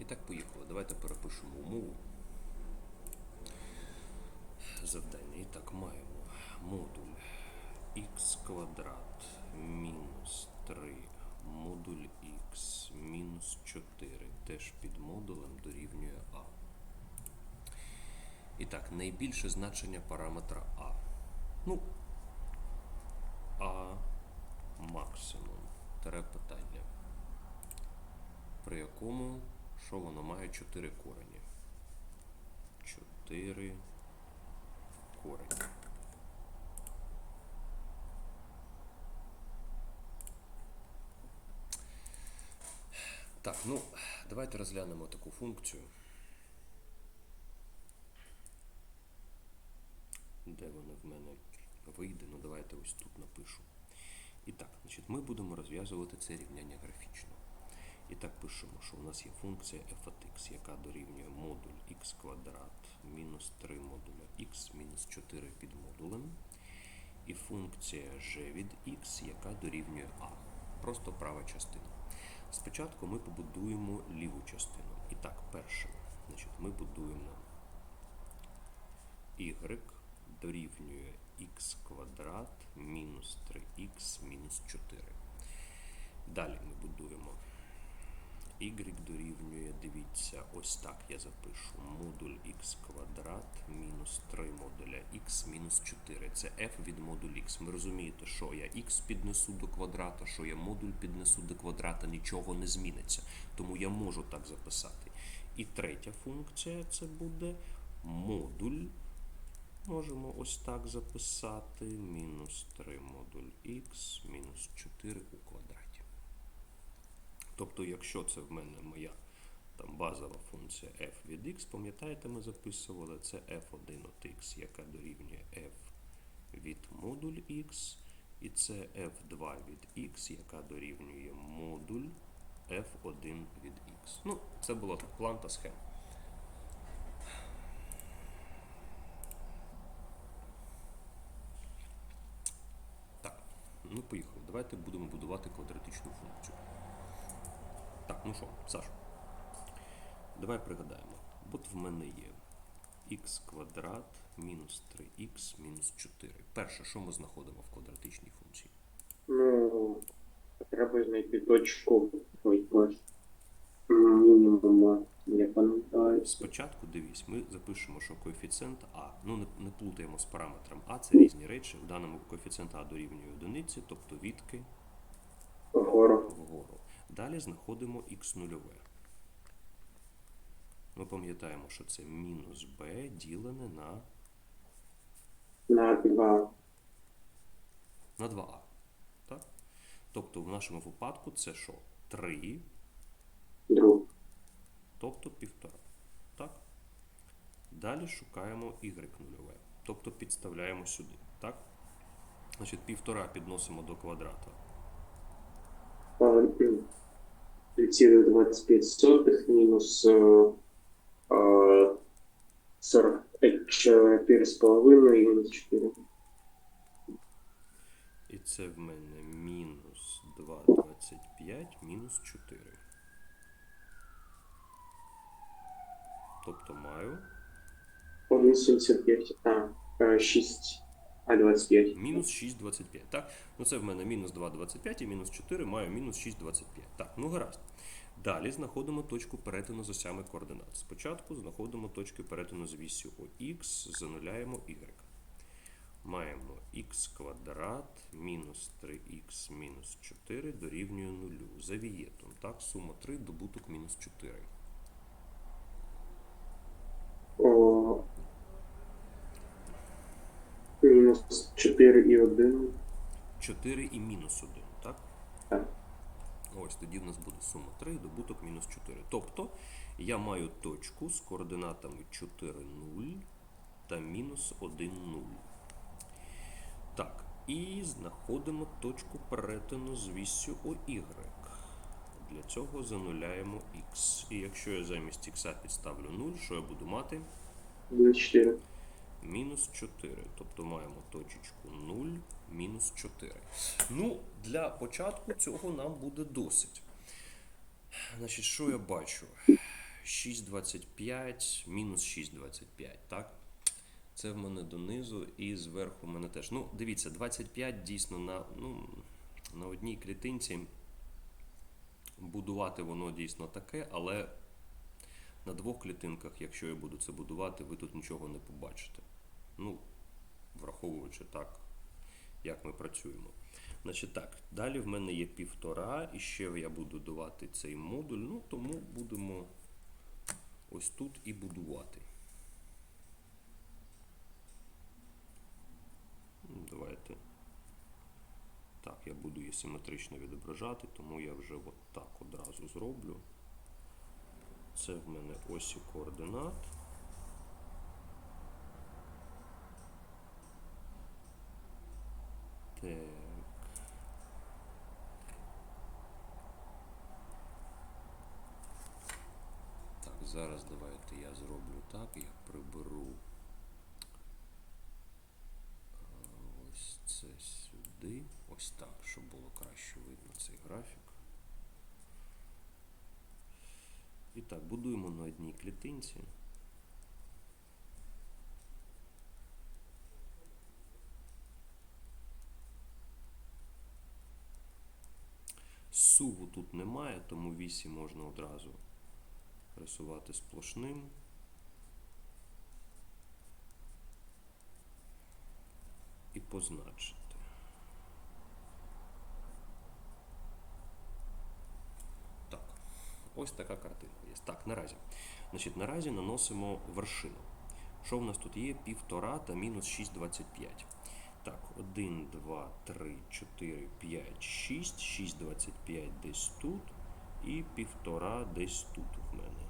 І так, поїхали. Давайте перепишемо умову. Завдання. І так, маємо модуль х квадрат мінус 3 модуль х мінус 4 теж під модулем дорівнює а. І так, найбільше значення параметра а. Ну, а максимум. Тере питання. При якому що воно має 4 корені. 4 корені. Так, ну, давайте розглянемо таку функцію. Де вона в мене вийде? Ну, давайте ось тут напишу. І так, значить, ми будемо розв'язувати це рівняння графічно. І так пишемо, що у нас є функція f от x, яка дорівнює модуль x квадрат мінус 3 модуля x мінус 4 під модулем. І функція g від x, яка дорівнює a. Просто права частина. Спочатку ми побудуємо ліву частину. І так, перше, значить, ми будуємо y дорівнює x квадрат мінус 3x мінус 4. Далі ми будуємо y дорівнює, дивіться, ось так я запишу. Модуль x квадрат мінус 3 модуля x мінус 4. Це f від модуль x. Ми розумієте, що я x піднесу до квадрата, що я модуль піднесу до квадрата, нічого не зміниться. Тому я можу так записати. І третя функція це буде модуль. Можемо ось так записати. Мінус 3 модуль x мінус 4 у квадраті. Тобто, якщо це в мене моя там базова функція f від x, пам'ятаєте, ми записували це f1 от x, яка дорівнює f від модуль x, і це f2 від x, яка дорівнює модуль f1 від x. Ну, це була так план та схема. Так, ну поїхали. Давайте будемо будувати квадратичну функцію. Так, ну що, Саш, давай пригадаємо. От в мене є х квадрат мінус 3х мінус 4. Перше, що ми знаходимо в квадратичній функції? Ну, треба знайти точку. Ой, ось. Мінімум, я пам'ятаю. Спочатку дивись, ми запишемо, що коефіцієнт А. Ну, не, не плутаємо з параметром А, це різні речі. В даному коефіцієнт А дорівнює одиниці, тобто відки Вгору. Далі знаходимо х нульове. Ми пам'ятаємо, що це мінус b ділене на, На два. на 2а. Так? Тобто в нашому випадку це що? 3, Друг. тобто півтора. Так? Далі шукаємо y нульове. Тобто підставляємо сюди. Так? Значить, півтора підносимо до квадрата. 3,25 мінус е, е, 44 з половиною і мінус 4. І це в мене мінус 2,25 мінус 4. Тобто маю О, мінус 75. А, е, 6. А, 25. мінус 6,25. Так? Ну це в мене мінус 2,25 і мінус 4 маю мінус 6,25. Так, ну гаразд. Далі знаходимо точку перетину з осями координат. Спочатку знаходимо точки перетину з вісю ОХ, зануляємо y. Маємо х квадрат мінус 3х мінус 4 дорівнює 0. За вієтом. Так, сума 3, добуток мінус 4. О, мінус 4 і 1. 4 і мінус 1, так? Так. Ось тоді в нас буде сума 3, добуток мінус 4. Тобто я маю точку з координатами 4, 0 та мінус 1, 0. Так, і знаходимо точку перетину з вісю OY. Для цього зануляємо x. І якщо я замість x підставлю 0, що я буду мати? 4. Мінус 4. Тобто маємо точечку 0, мінус 4. Ну, для початку цього нам буде досить. Значить, що я бачу? 6,25 мінус 6,25, так? Це в мене донизу і зверху в мене теж. Ну, дивіться, 25 дійсно на, ну, на одній клітинці будувати воно дійсно таке, але на двох клітинках, якщо я буду це будувати, ви тут нічого не побачите. Ну, враховуючи так, як ми працюємо. Значить так, далі в мене є півтора, і ще я буду давати цей модуль, ну тому будемо ось тут і будувати. Ну, Давайте. Так, я буду її симетрично відображати, тому я вже от так одразу зроблю. Це в мене осі координат. Так. Зараз давайте я зроблю так, я приберу ось це сюди, ось так, щоб було краще видно цей графік. І так, будуємо на одній клітинці. Суву тут немає, тому вісі можна одразу рисувати сплошним. І позначити. Так, ось така картина є. Так, наразі. Значить, наразі наносимо вершину. Що в нас тут є? Півтора та мінус 6,25. Так, 1, 2, 3, 4, 5, 6, 6,25 десь тут. І півтора десь тут в мене.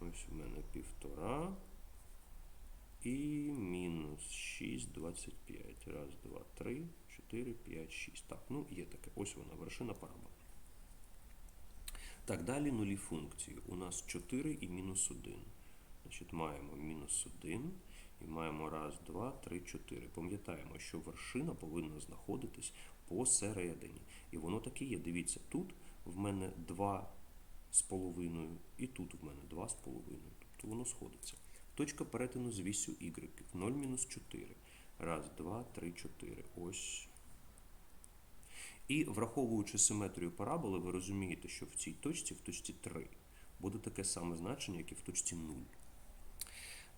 Ось у мене півтора. І мінус 6,25. Раз, два, три, 4, 5, 6. Так, ну є таке. Ось вона, вершина параболи. Так, далі нулі функції. У нас 4 і мінус 1. Значить, маємо мінус 1 і маємо раз, два, три, 4. Пам'ятаємо, що вершина повинна знаходитись посередині. І воно таке є. Dивіться, тут в мене 2 з половиною, і тут в мене 2 з половиною. Тобто воно сходиться. Точка перетину з вісю y 0 мінус 4. Раз, два, три, 4. Ось. І враховуючи симетрію параболи, ви розумієте, що в цій точці, в точці 3, буде таке саме значення, як і в точці 0.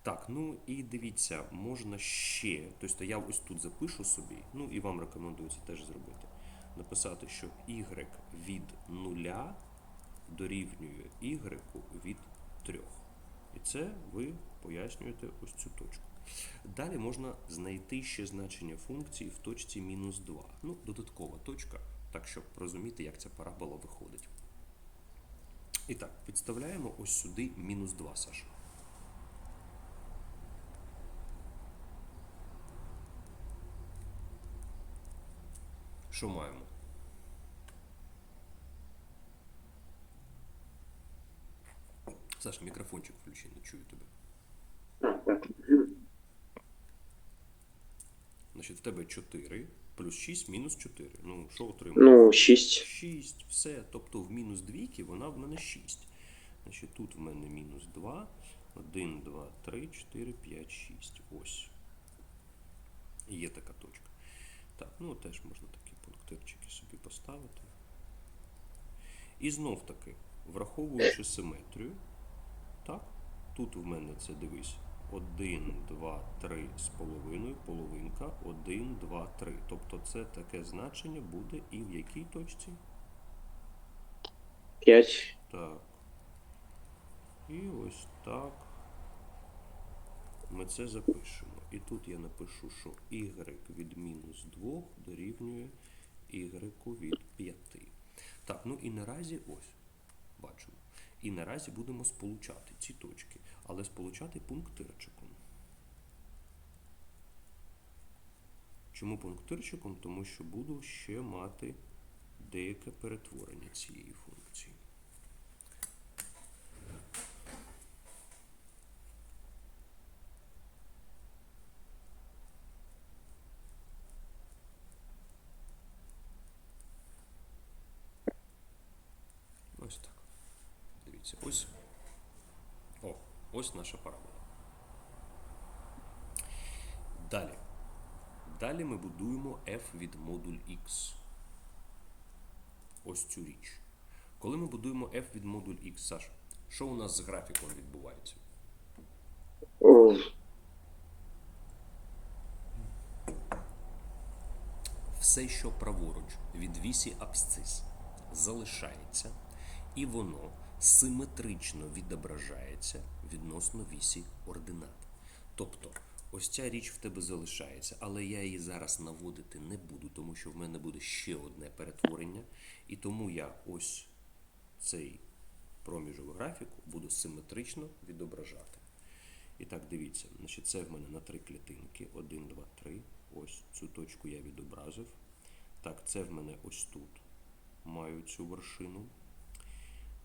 Так, ну і дивіться, можна ще, тобто я ось тут запишу собі, ну і вам рекомендую це теж зробити. Написати, що y від 0 дорівнює y від 3. І це ви пояснюєте ось цю точку. Далі можна знайти ще значення функції в точці мінус 2. Ну, додаткова точка, так щоб розуміти, як ця парабола виходить. І так, підставляємо ось сюди мінус 2, Саша. Що маємо? Саша, мікрофончик включи, не чую тебе. А, так. мгм. Значить, в тебе 4 плюс 6 мінус 4. Ну, що отримаємо? Ну, 6. 6, все. Тобто в мінус двійки вона в мене 6. Значить, тут в мене мінус 2. 1, 2, 3, 4, 5, 6. Ось. Є така точка. Так, ну теж можна такі пунктирчики собі поставити. І знов таки, враховуючи симетрію, так, тут в мене це дивись. 1, 2, 3 з половиною, половинка, 1, 2, 3. Тобто це таке значення буде і в якій точці? 5. Так. І ось так. Ми це запишемо. І тут я напишу, що y від мінус 2 дорівнює y від 5. Так, ну і наразі ось. Бачимо. І наразі будемо сполучати ці точки, але сполучати пунктирчиком. Чому пунктирчиком? Тому що буду ще мати деяке перетворення цієї функції. Ось так. Дивіться, ось. Ось наша парабола. Далі. Далі ми будуємо f від модуль x. Ось цю річ. Коли ми будуємо f від модуль x, Саш, що у нас з графіком відбувається? Все, що праворуч від вісі абсцис, залишається, і воно симетрично відображається відносно вісі ординат. Тобто, ось ця річ в тебе залишається, але я її зараз наводити не буду, тому що в мене буде ще одне перетворення, і тому я ось цей проміжок графіку буду симетрично відображати. І так, дивіться, значить, це в мене на три клітинки. 1, 2, 3. Ось цю точку я відобразив. Так, це в мене ось тут. Маю цю вершину.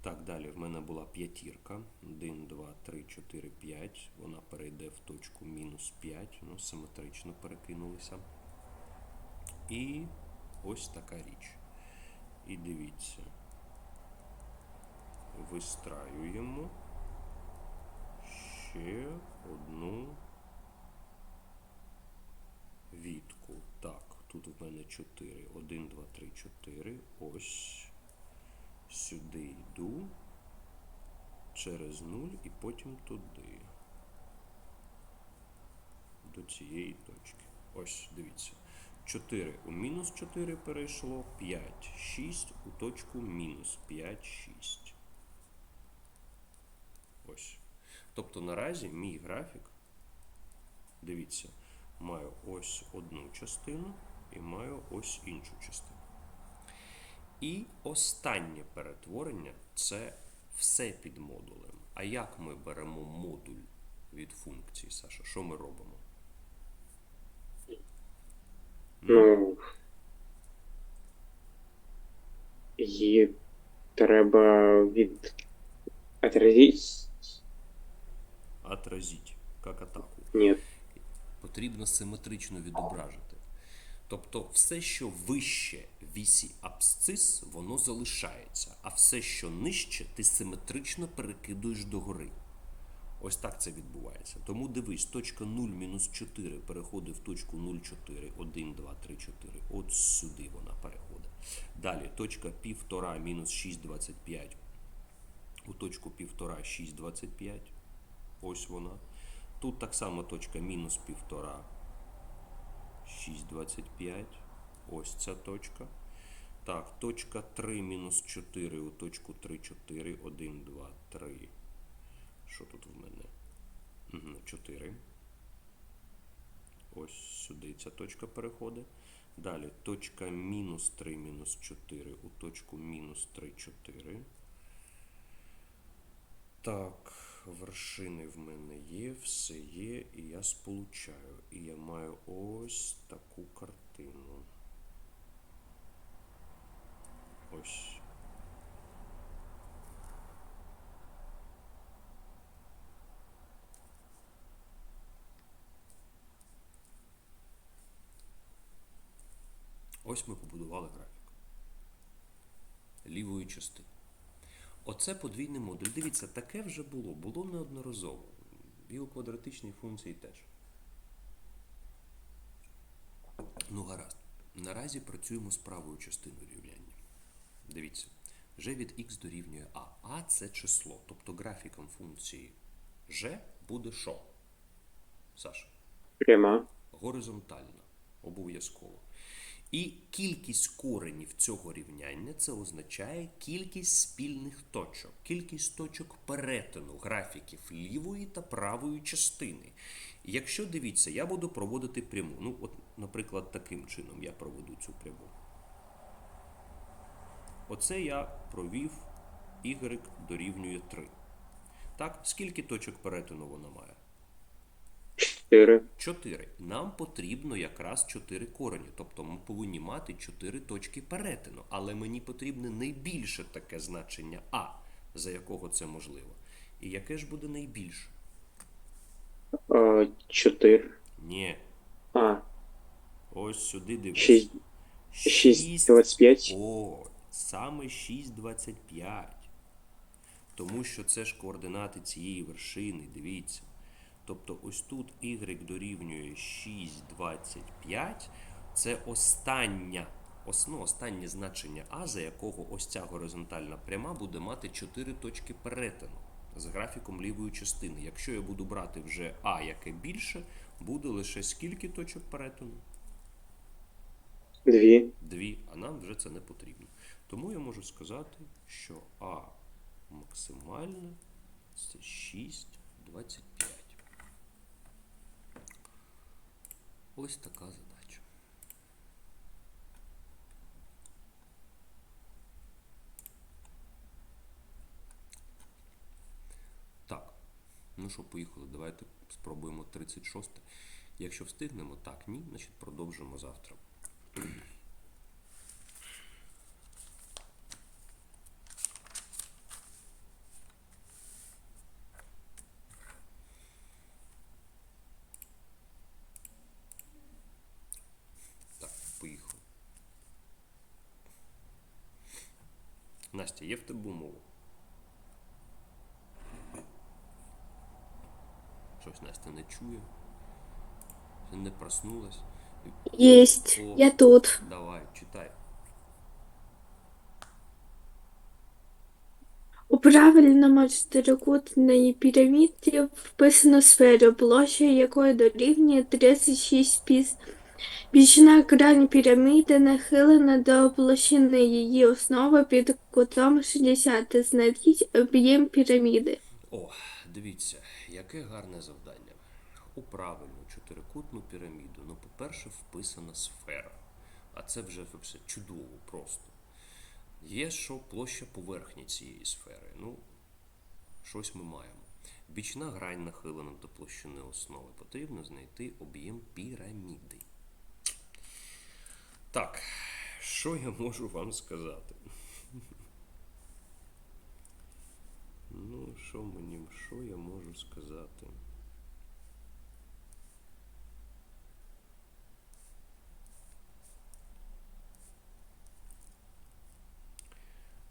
Так, далі в мене була п'ятірка. 1, 2, 3, 4, 5. Вона перейде в точку мінус 5. Ну, симетрично перекинулися. І ось така річ. І дивіться. Вистраюємо ще одну вітку. Так, тут в мене 4. 1, 2, 3, 4. Ось сюди йду через 0 і потім туди. До цієї точки. Ось, дивіться. 4 у мінус 4 перейшло, 5, 6 у точку мінус 5, 6. Ось. Тобто наразі мій графік, дивіться, маю ось одну частину і маю ось іншу частину. І останнє перетворення це все під модулем. А як ми беремо модуль від функції, Саша? Що ми робимо? ну. Її треба від отразити. Отразіть, як атаку. Ні. потрібно симетрично відображити. Тобто все, що вище вісі абсцис, воно залишається, а все, що нижче, ти симетрично перекидуєш догори. Ось так це відбувається. Тому дивись, точка 0 мінус 4 переходить в точку 0,4, 1, 2, 3, 4. От сюди вона переходить. Далі точка 1,5 мінус 6,25 у точку 1,5, 6,25. Ось вона. Тут так само точка мінус 1,5, 6,25. Ось ця точка. Так, точка 3 мінус 4 у точку 3, 4, 1, 2, 3. Що тут в мене? Угу, 4. Ось сюди ця точка переходить. Далі точка мінус 3 мінус 4 у точку мінус 3, 4. Так, вершини в мене є, все є, і я сполучаю. І я маю ось таку картину. Ось. Ось ми побудували графік лівої частини. Оце подвійний модуль. Дивіться, таке вже було, було неодноразово. І у квадратичній функції теж. Ну, гаразд. Наразі працюємо з правою частиною рівняння. Дивіться, g від x дорівнює a. А це число. Тобто графіком функції g буде що? Саша? Пряма. горизонтальна, обов'язково. І кількість коренів цього рівняння це означає кількість спільних точок, кількість точок перетину графіків лівої та правої частини. Якщо дивіться, я буду проводити пряму. Ну, от, наприклад, таким чином я проведу цю пряму. Оце я провів y дорівнює 3. Так, скільки точок перетину вона має? 4. 4. Нам потрібно якраз 4 корені. Тобто ми повинні мати 4 точки перетину. Але мені потрібне найбільше таке значення А, за якого це можливо. І яке ж буде найбільше? 4. Ні. А, Ось сюди дивись. 6. 6, О, саме 6,25. Тому що це ж координати цієї вершини, дивіться. Тобто ось тут y дорівнює 6,25. Це остання, ну, останнє значення А, за якого ось ця горизонтальна пряма буде мати 4 точки перетину з графіком лівої частини. Якщо я буду брати вже А, яке більше, буде лише скільки точок перетину? Дві. Дві, а нам вже це не потрібно. Тому я можу сказати, що А максимальне це 6,25. Ось така задача. Так, ну що, поїхали. Давайте спробуємо 36. Якщо встигнемо, так, ні, значить продовжимо завтра. Так, поїхали. Настя, є в тебе умова? Щось Настя не чує. Не проснулась. Есть, О, я тут. Давай, читай. У правильному чотирикутній піраміді вписано сферу, площа якої дорівнює 36 піс. Бічна грань піраміди нахилена до площини її основи під кутом 60. Знайдіть об'єм піраміди. О, дивіться, яке гарне завдання. У правильну чотирикутну піраміду, ну, по-перше, вписана сфера. А це вже все чудово просто. Є що площа поверхні цієї сфери. Ну, щось ми маємо. Бічна грань нахилена до площини основи. Потрібно знайти об'єм піраміди. Так, що я можу вам сказати? Ну, що мені, що я можу сказати?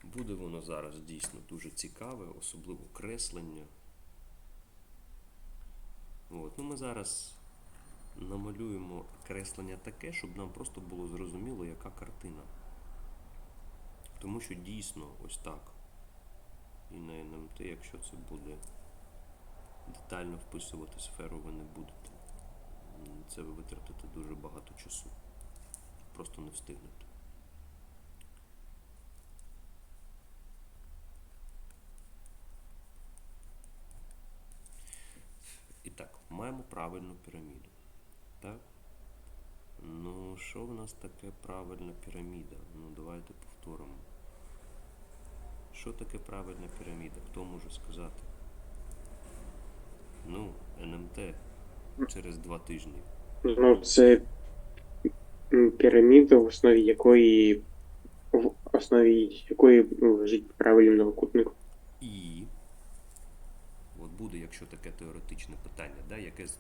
Буде воно зараз дійсно дуже цікаве, особливо креслення. От. Ну, ми зараз намалюємо креслення таке, щоб нам просто було зрозуміло, яка картина. Тому що дійсно ось так. І на НМТ, якщо це буде детально вписувати сферу, ви не будете. Це ви витратите дуже багато часу. Просто не встигнете. І так, маємо правильну піраміду. Так? Ну, що в нас таке правильна піраміда? Ну, давайте повторимо. Що таке правильна піраміда? Хто може сказати? Ну, НМТ через два тижні. Ну, це піраміда, в основі якої в основі якої ну, лежить правильний. І буде, якщо таке теоретичне питання, да, яке з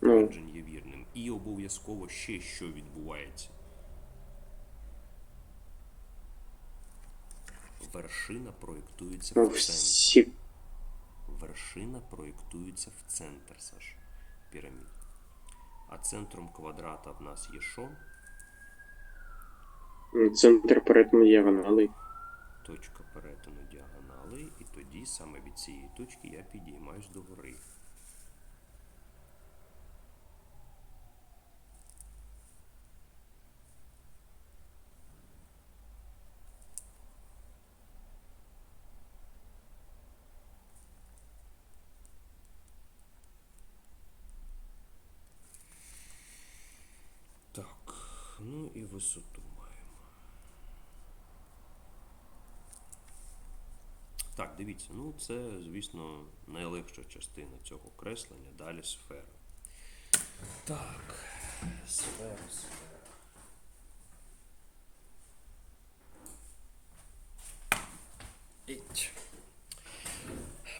є вірним. І обов'язково ще що відбувається. Вершина проєктується Ну, в центр. Вершина проєктується в центр, Саш, пірамід. А центром квадрата в нас є що? центр перетину діагонали. Точка перетину діагонали, і тоді саме від цієї точки я підіймаюсь до гори. Так, ну і висоту маємо. Так, дивіться, ну це, звісно, найлегша частина цього креслення, далі сфера. Так, сфера, сфера.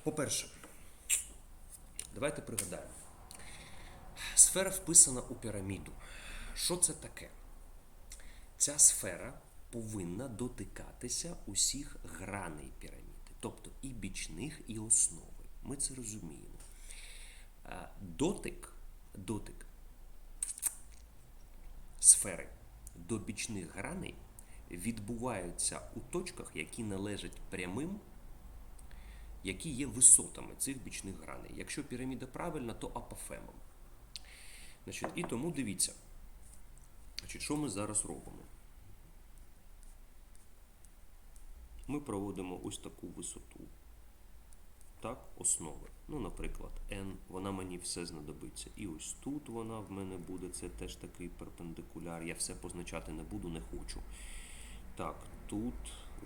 По-перше, давайте пригадаємо. Сфера вписана у піраміду. Що це таке? Ця сфера повинна дотикатися усіх граней піраміди. Тобто і бічних, і основи. Ми це розуміємо. Е, Дотик, дотик сфери до бічних граней відбуваються у точках, які належать прямим, які є висотами цих бічних граней. Якщо піраміда правильна, то апофемом. Значить, і тому дивіться, значить, що ми зараз робимо. Ми проводимо ось таку висоту. Так, основи. Ну, наприклад, n, вона мені все знадобиться. І ось тут вона в мене буде, це теж такий перпендикуляр. Я все позначати не буду, не хочу. Так, тут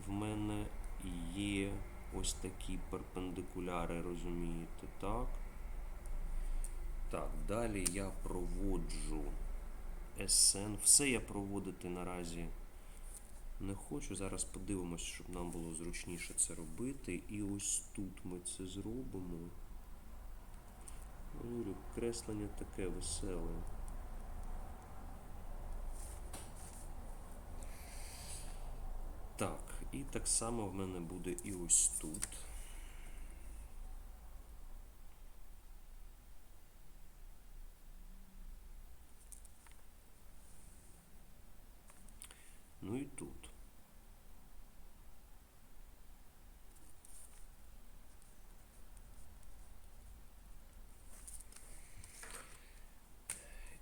в мене є ось такі перпендикуляри, розумієте, так? Так, далі я проводжу SN. Все я проводити наразі не хочу. Зараз подивимось, щоб нам було зручніше це робити. І ось тут ми це зробимо. Говорю, креслення таке веселе. Так, і так само в мене буде і ось тут. Ну і тут.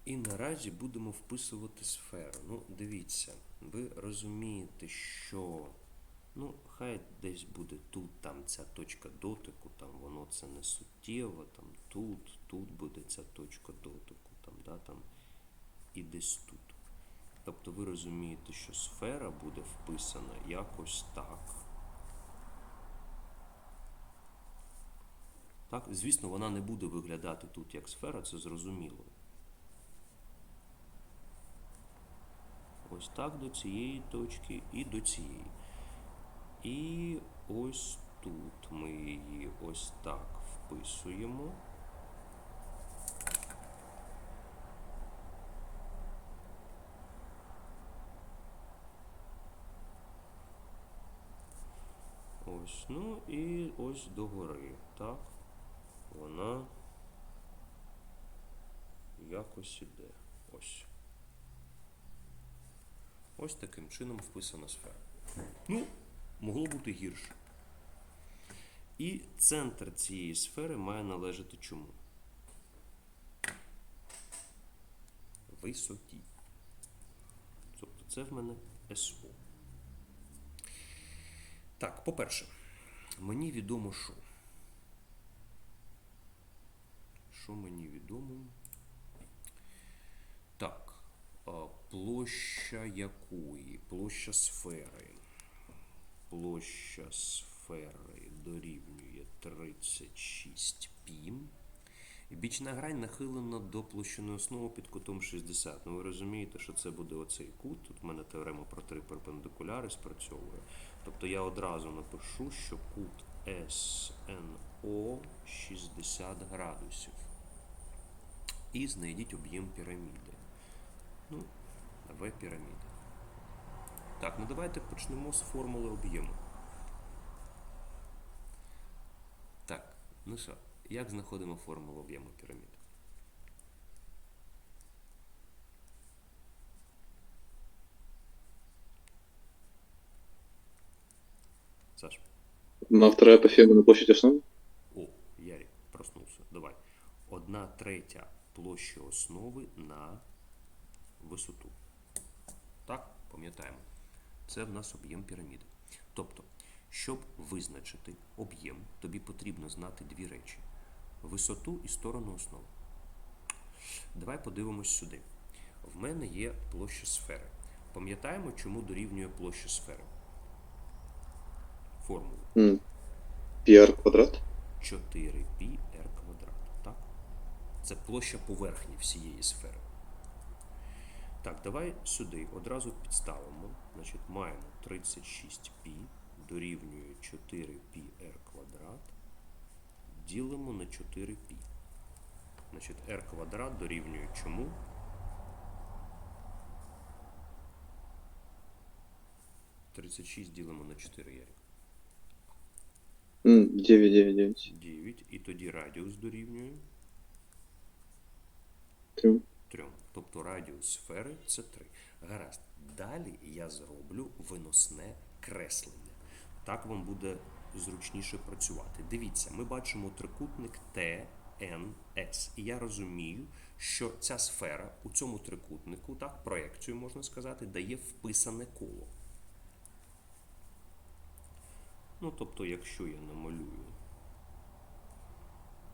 І наразі будемо вписувати сферу. Ну, дивіться, ви розумієте, що ну, хай десь буде тут, там ця точка дотику, там воно це не суттєво, там тут, тут буде ця точка дотику, там, да, там і десь тут. Тобто ви розумієте, що сфера буде вписана якось так. Так, звісно, вона не буде виглядати тут як сфера, це зрозуміло. Ось так до цієї точки і до цієї. І ось тут ми її ось так вписуємо. Ось, ну і ось догори, так? Вона якось іде. Ось. Ось таким чином вписана сфера. Ну, могло бути гірше. І центр цієї сфери має належати чому? Висоті. Тобто це в мене СО. Так, по-перше, мені відомо що. Що мені відомо? Так, площа якої? Площа сфери. Площа сфери дорівнює 36 π. І бічна грань нахилена до площини основи під кутом 60. Ну ви розумієте, що це буде оцей кут. Тут в мене теорема про три перпендикуляри спрацьовує. Тобто я одразу напишу, що кут СНО 60 градусів. І знайдіть об'єм піраміди. Ну, В піраміди. Так, ну давайте почнемо з формули об'єму. Так, ну що, як знаходимо формулу об'єму піраміди? Саш. На вторая апофема на площадь основы? О, Ярик проснувся. Давай. Одна третя площі основи на висоту. Так, пам'ятаємо. Це в нас об'єм піраміди. Тобто, щоб визначити об'єм, тобі потрібно знати дві речі: висоту і сторону основи. Давай подивимось сюди. В мене є площа сфери. Пам'ятаємо, чому дорівнює площа сфери? Формулу. М. PR квадрат? 4πr квадрат. Так? Це площа поверхні всієї сфери. Так, давай сюди одразу підставимо. Значить, маємо 36π дорівнює 4πr квадрат. Ділимо на 4π. Значить, r квадрат дорівнює чому? Тридцять шість ділимо на 4 Ярик. М, 9, 9, 9. 9. І тоді радіус дорівнює 3. 3. Тобто радіус сфери це 3. Гаразд. Далі я зроблю виносне креслення. Так вам буде зручніше працювати. Дивіться, ми бачимо трикутник TNS. І я розумію, що ця сфера у цьому трикутнику, так, проекцію можна сказати, дає вписане коло. Ну, тобто, якщо я намалюю,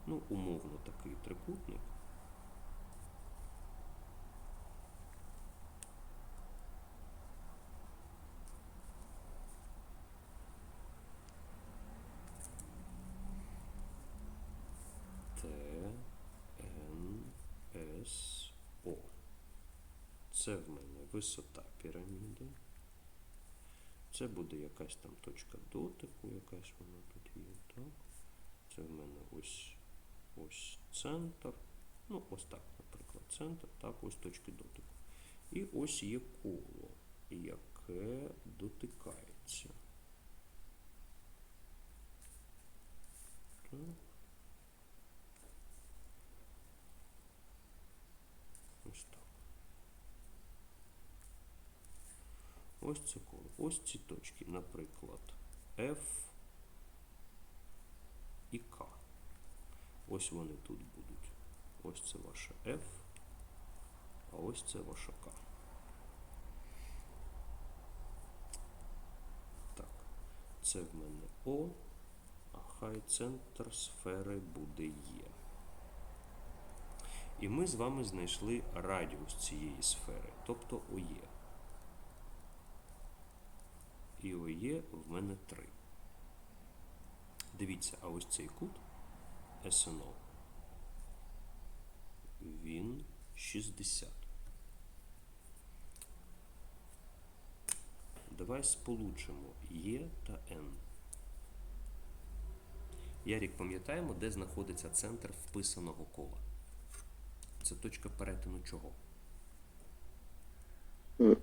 ну, умовно такий трикутник. Т, Н, С, О. Це в мене висота піраміди. Це буде якась там точка дотику, якась вона тут є, так? Це в мене ось, ось центр. Ну, ось так, наприклад, центр, так, ось точки дотику. І ось є коло, яке дотикається. Так. Ось так. Ось це коло. Ось ці точки, наприклад, F і K. Ось вони тут будуть. Ось це ваша F, а ось це ваша K. Так, це в мене O, а хай центр сфери буде Е. І ми з вами знайшли радіус цієї сфери, тобто ОЄ. І ОЄ в мене 3. Дивіться, а ось цей кут СНО. Він 60. Давай сполучимо Е та Н. Ярік, пам'ятаємо, де знаходиться центр вписаного кола? Це точка перетину чого? Э,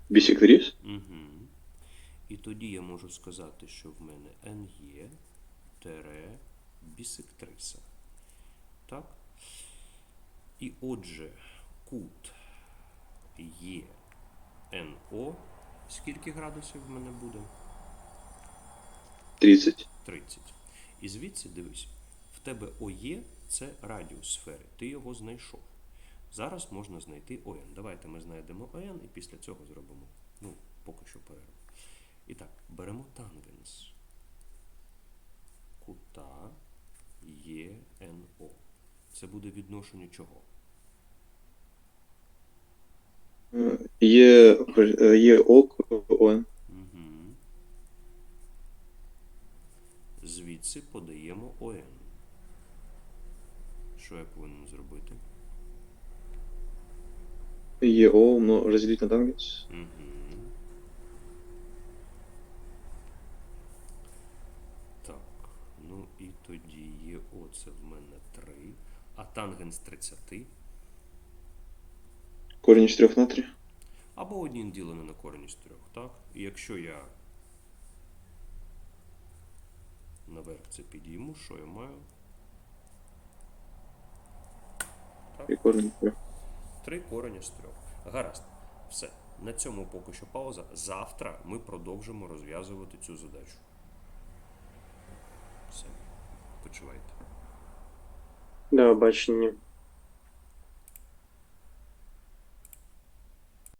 Угу. І тоді я можу сказати, що в мене N є тере бісектриса. Так? І отже, кут є НО. Скільки градусів в мене буде? 30. 30. І звідси дивись, в тебе ОЄ це радіус сфери. Ти його знайшов. Зараз можна знайти ОН. Давайте ми знайдемо ОН і після цього зробимо. Ну, поки що перерву. І так, беремо тангенс кута ЄНО. Це буде відношення чого? Э, Е, э, ЕО к ОН. Угу. Звідси подаємо ОН. Що я повинен зробити? Умно- разделить на тангенс. Угу. Так, ну і тоді є оце в мене 3, а тангенс 30 Корень из 3 на 3. або 1 ділене на корінь із 3, так? І якщо я наверх це підійму, що я маю? И корень из 3. 3 корення з 3. Гаразд. Все. На цьому поки що пауза. Завтра ми продовжимо розв'язувати цю задачу. Все. Почувайте. До бачення.